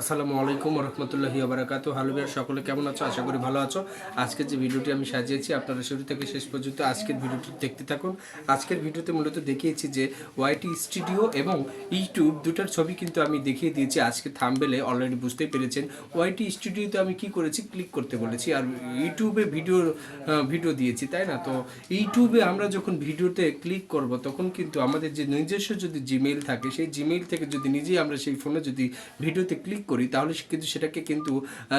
আসসালামু আলাইকুম রহমতুল্লাহি আবরাকাত হ্যালো বিয়ার সকলে কেমন আছো? আশা করি ভালো আছো। আজকের যে ভিডিওটি আমি সাজিয়েছি, আপনারা শুরু থেকে শেষ পর্যন্ত আজকের ভিডিওটি দেখতে থাকুন। আজকের ভিডিওতে মূলত দেখিয়েছি যে ওয়াইটি স্টুডিও এবং ইউটিউব দুটার ছবি কিন্তু আমি দেখিয়ে দিয়েছি আজকে থামবেলে অলরেডি বুঝতেই পেরেছেন ওয়াইটি স্টুডিওতে আমি কি করেছি ক্লিক করতে বলেছি। আর ইউটিউবে ভিডিও ভিডিও দিয়েছি, তাই না? তো ইউটিউবে আমরা যখন ভিডিওতে ক্লিক করব, তখন কিন্তু আমাদের যে নিজস্ব যদি জিমেইল থাকে, সেই জিমেইল থেকে যদি নিজেই আমরা সেই ফোনে যদি ভিডিওতে ক্লিক করি, তাহলে কিন্তু সেটাকে কিন্তু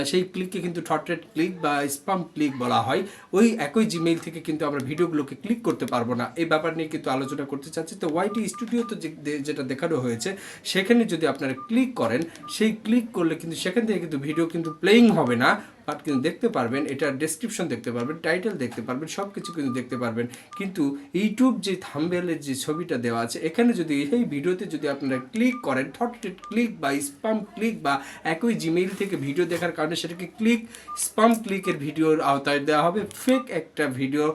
সেই ক্লিককে কিন্তু থটরেট ক্লিক বা স্পাম ক্লিক বলা হয়, ওই একই জিমেইল থেকে কিন্তু আমরা ভিডিওগুলোকে ক্লিক করতে পারব না। এই ব্যাপার নিয়ে কিন্তু আলোচনা করতে চাচ্ছি। তো ওয়াইটি স্টুডিওতে যেটা দেখানো হয়েছে, সেখানে যদি আপনারা ক্লিক করেন, সেই ক্লিক করলে কিন্তু সেখান থেকে কিন্তু ভিডিও কিন্তু প্লেয়িং হবে না। বাট কিন্তু দেখতে পারবেন, এটার ডেসক্রিপশন দেখতে পারবেন টাইটেল দেখতে পারবেন সব কিছু কিন্তু দেখতে পারবেন। কিন্তু ইউটিউব যে থাম্বেলের যে ছবিটা দেওয়া আছে, এখানে যদি এই ভিডিওতে যদি আপনারা ক্লিক করেন থটেড ক্লিক বা স্পাম ক্লিক বা একই জিমেইল থেকে ভিডিও দেখার কারণে সেটাকে ক্লিক স্পাম ক্লিকের ভিডিওর আওতায় দেওয়া হবে ফেক একটা ভিডিও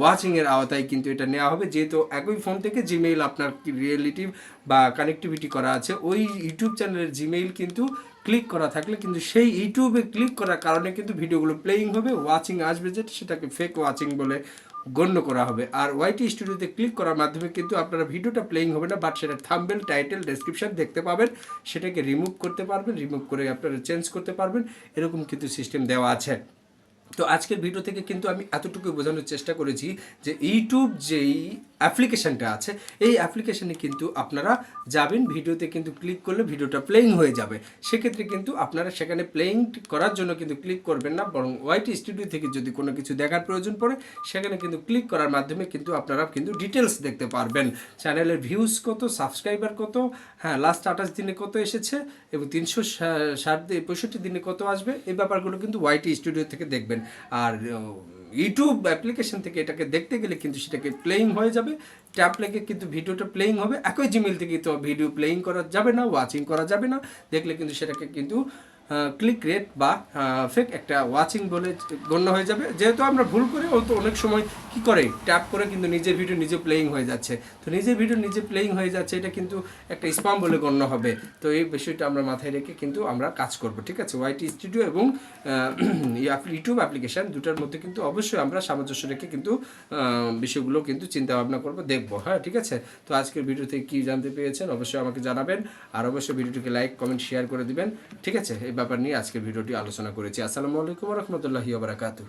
ওয়াচিংয়ের আওতায় কিন্তু এটা নেওয়া হবে। যেহেতু একই ফোন থেকে জিমেইল আপনার রিয়েলিটি বা কানেক্টিভিটি করা আছে, ওই ইউটিউব চ্যানেলের জিমেইল কিন্তু ক্লিক করা থাকলে কিন্তু সেই ইউটিউবে ক্লিক করার কারণে কিন্তু ভিডিওগুলো প্লেইং হবে ওয়াচিং আসবে যেটা সেটাকে ফেক ওয়াচিং বলে গণ্য করা হবে। আর ওয়াইটি স্টুডিওতে ক্লিক করার মাধ্যমে কিন্তু আপনারা ভিডিওটা প্লেইং হবে না বাট সেটা থাম্বেল টাইটেল ডেসক্রিপশন দেখতে পাবেন, সেটাকে রিমুভ করতে পারবেন রিমুভ করে আপনারা চেঞ্জ করতে পারবেন, এরকম কিন্তু সিস্টেম দেওয়া আছে। তো আজকের ভিডিও থেকে কিন্তু আমি এতটুকু বোঝানোর চেষ্টা করেছি যে ইউটিউব যেই অ্যাপ্লিকেশনটা আছে। এই অ্যাপ্লিকেশনে কিন্তু আপনারা যাবেন, ভিডিওতে কিন্তু ক্লিক করলে ভিডিওটা প্লেইং হয়ে যাবে। সেক্ষেত্রে কিন্তু আপনারা সেখানে প্লেইং করার জন্য কিন্তু ক্লিক করবেন না, বরং ওয়াইটি স্টুডিও থেকে যদি কোনো কিছু দেখার প্রয়োজন পড়ে, সেখানে কিন্তু ক্লিক করার মাধ্যমে কিন্তু আপনারা কিন্তু ডিটেলস দেখতে পারবেন। চ্যানেলের ভিউজ কত সাবস্ক্রাইবার কত হ্যাঁ লাস্ট আঠাশ দিনে কত এসেছে, এবং তিনশো ষাট, পঁয়ষট্টি দিনে কত আসবে, এই ব্যাপারগুলো কিন্তু ওয়াইটি স্টুডিও থেকে দেখবেন। আর ইউটিউব অ্যাপ্লিকেশন থেকে এটাকে দেখতে গেলে কিন্তু সেটাকে প্লেইং হয়ে যাবে। ট্যাপ লেগে কিন্তু ভিডিওটা প্লেইং হবে। একই জিমেল থেকে তো ভিডিও প্লেইং করা যাবে না ওয়াচিং করা যাবে না। দেখলে কিন্তু সেটাকে কিন্তু ক্লিক রেট বা ফেক একটা ওয়াচিং বলে গণ্য হয়ে যাবে। যেহেতু আমরা ভুল করে, ও তো অনেক সময় কি করে? ট্যাপ করে কিন্তু নিজের ভিডিও নিজে প্লেইং হয়ে যাচ্ছে। তো নিজের ভিডিও নিজে প্লেইং হয়ে যাচ্ছে, এটা কিন্তু একটা স্পাম বলে গণ্য হবে। তো এই বিষয়টা আমরা মাথায় রেখে কিন্তু আমরা কাজ করব, ঠিক আছে? ওয়াইটি স্টুডিও এবং ইউটিউব অ্যাপ্লিকেশন দুটার মধ্যে কিন্তু অবশ্যই আমরা সামঞ্জস্য রেখে কিন্তু বিষয়গুলো কিন্তু চিন্তা ভাবনা করব, দেখব হ্যাঁ ঠিক আছে? তো আজকের ভিডিও থেকে কী জানতে পেরেছেন? অবশ্যই আমাকে জানাবেন। আর অবশ্যই ভিডিওটিকে লাইক কমেন্ট শেয়ার করে দিবেন, ঠিক আছে? ব্যাপার নিয়ে আজকের ভিডিওটি আলোচনা করেছি। আসসালামু আলাইকুম রহমতুল্লাহি বারাকাতু